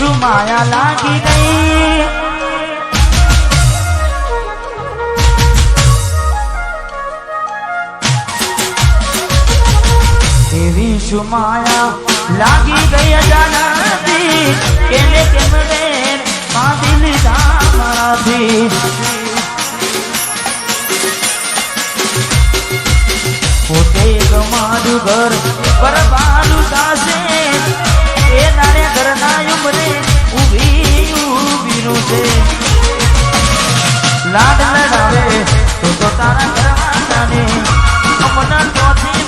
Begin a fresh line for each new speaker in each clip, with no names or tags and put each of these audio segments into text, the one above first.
શું માયા લાગી ગઈ એવી શું માયા લાગી ગઈ અજાનતી કેને કેમ રે બાંધી લીધા મારાથી લાડ લડાવે તો તો તારા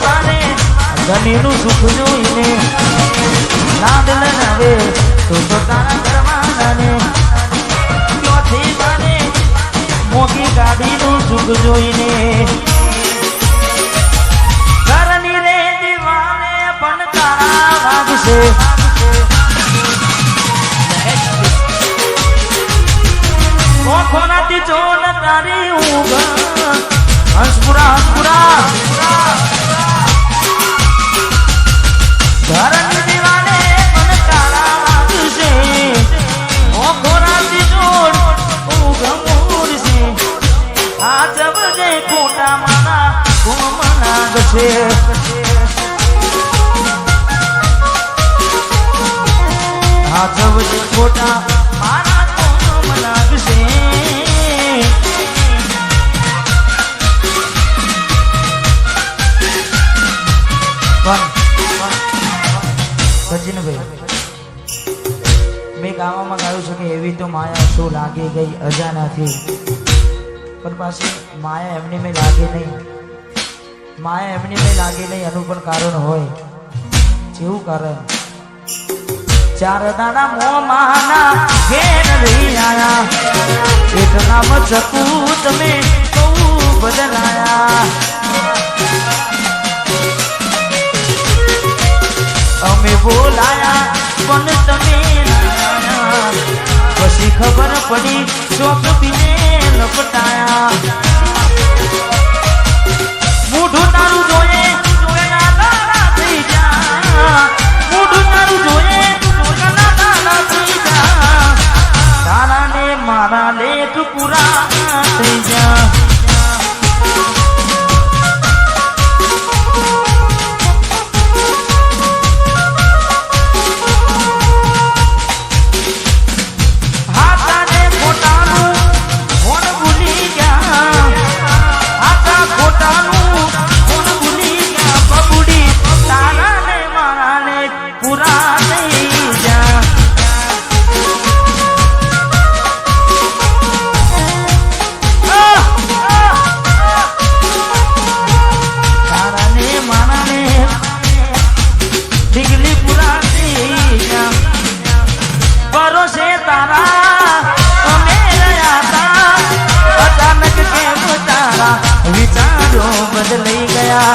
બારે ધનીનું સુખ જોઈને લાડ લડાવે તો તો તારા બારે મોગી ગાડીનું સુખ જોઈને ઊંઘ હંસપુરા હંસપુરા કોખોનાથી જોન ઊંઘ મૂરશે આ જબજે ખોટા મારા કુમ નાગશે આ જબજે ખોટા લાગી ગઈ અજાનાથી પણ પાછી માયા એમની મેં લાગે નહીં માયા એમની મેં લાગે નહીં એનું પણ કારણ હોય જેવું કારણ ચાર દાડા મો માના ઘેર રહી આયા એક નામ ચકુ તમે બહુ બદલાયા અમે બોલાયા પણ તમે ના આયા. પછી ખબર પડી શોખ પીને લપટાયા.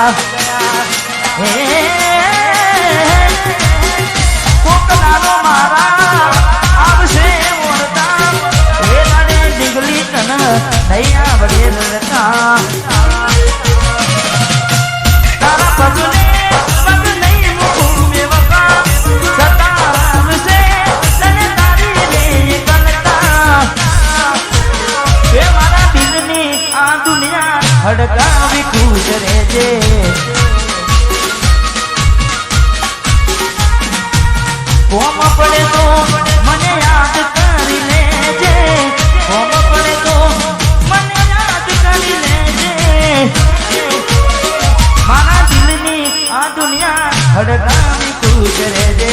ગયા હે હડકાવી ખુશ રહેજે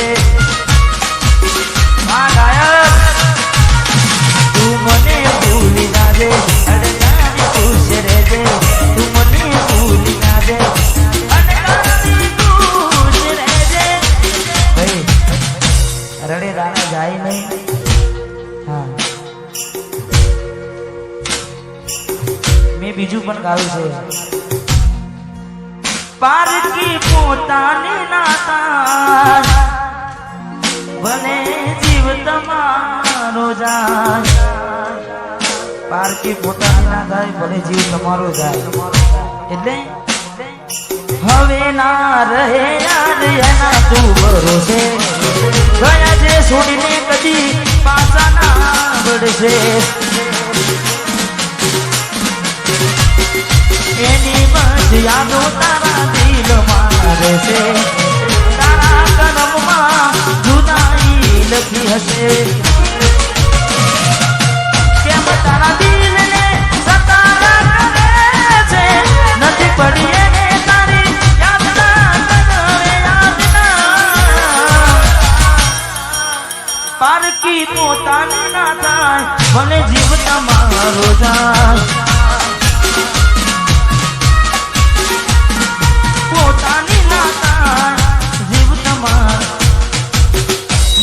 આ ગાયક તું મને ભૂલી ના દે હડકાવી ખુશ તું મને ભૂલી રડે રાણા જાય નહીં મેં બીજું પણ ગાયું છે પારકી પોતાની નાતા ભલે જીવ તમારો જાય પારકી પોતાની ના થાય ભલે જીવ તમારો જાય એટલે હવે ના રહે યાદ, એના તું ભરોસે? ગયા છે છોડીને કદી પાછા ના પડશે હશે. તારા કરમમાં જુદાઈ લખી હશે કેમ તારા દિલને સતારા કરે છે નથી પડી પારકી પોતાને ના થાય ભલે જીવતા મારો જાય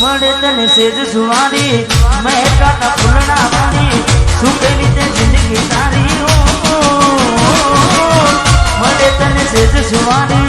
મળે તને સેજ સુવારી મહેકાના ફૂલના પાણી સુખેલી તે જિંદગી તારી? મળે તને સેજ સુવારી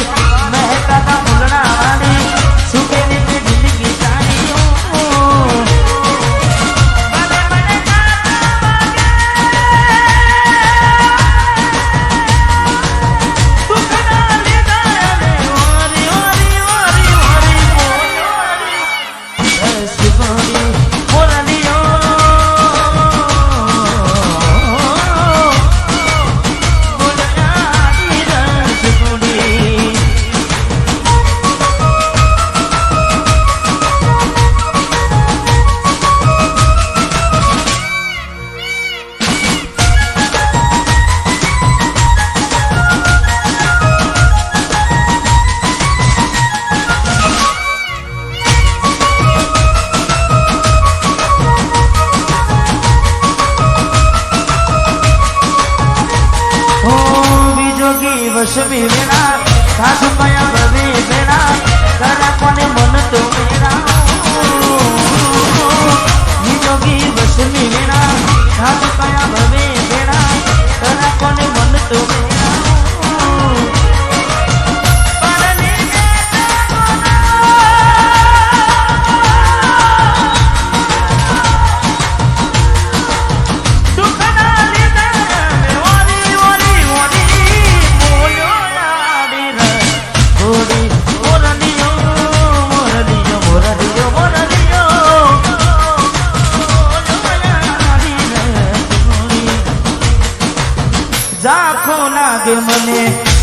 આખો લાગે મને.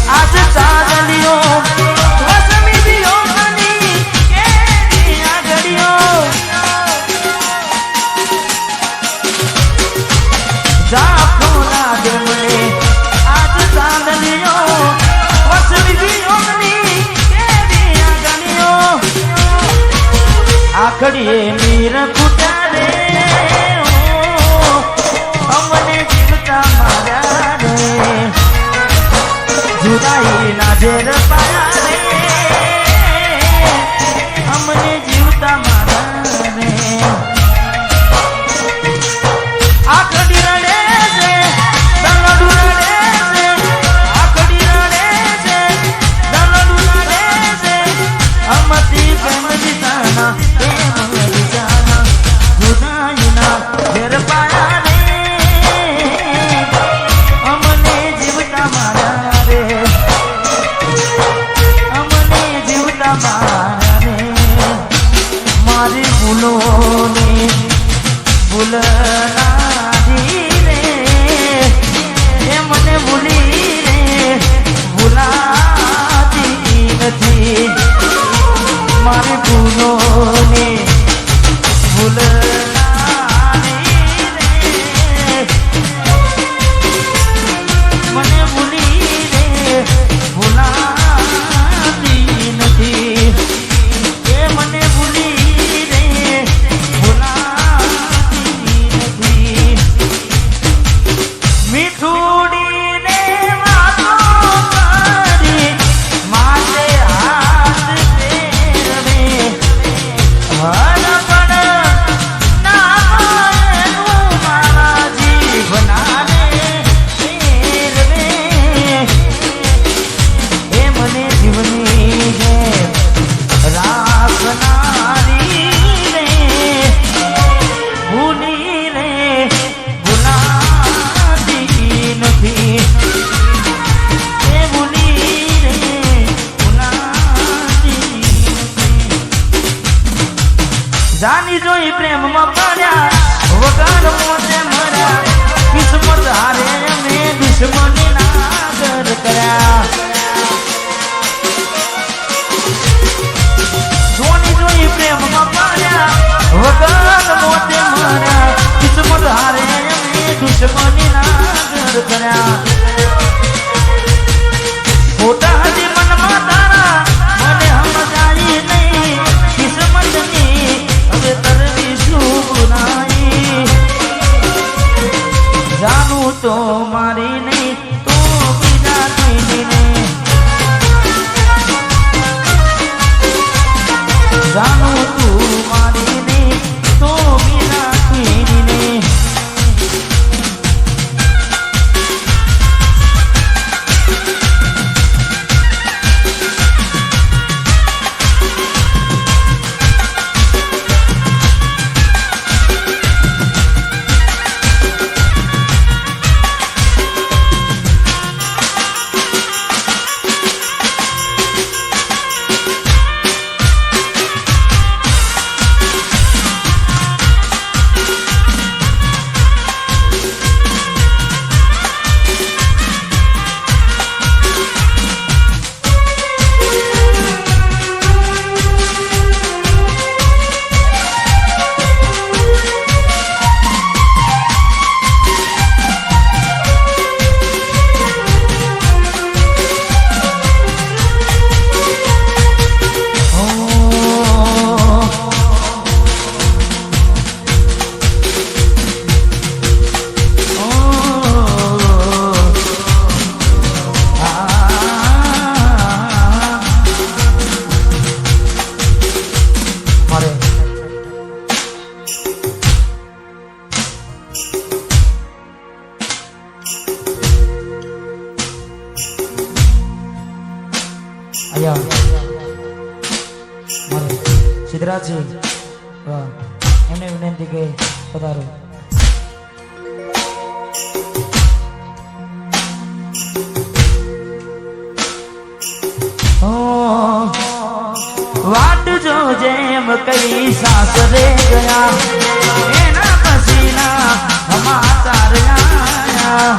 આજ તારલિયો ઘડીએ દુશ્મની ના કર્યા જેમ કઈ સાસરે ગયા. એના પસીના સમાચાર આયા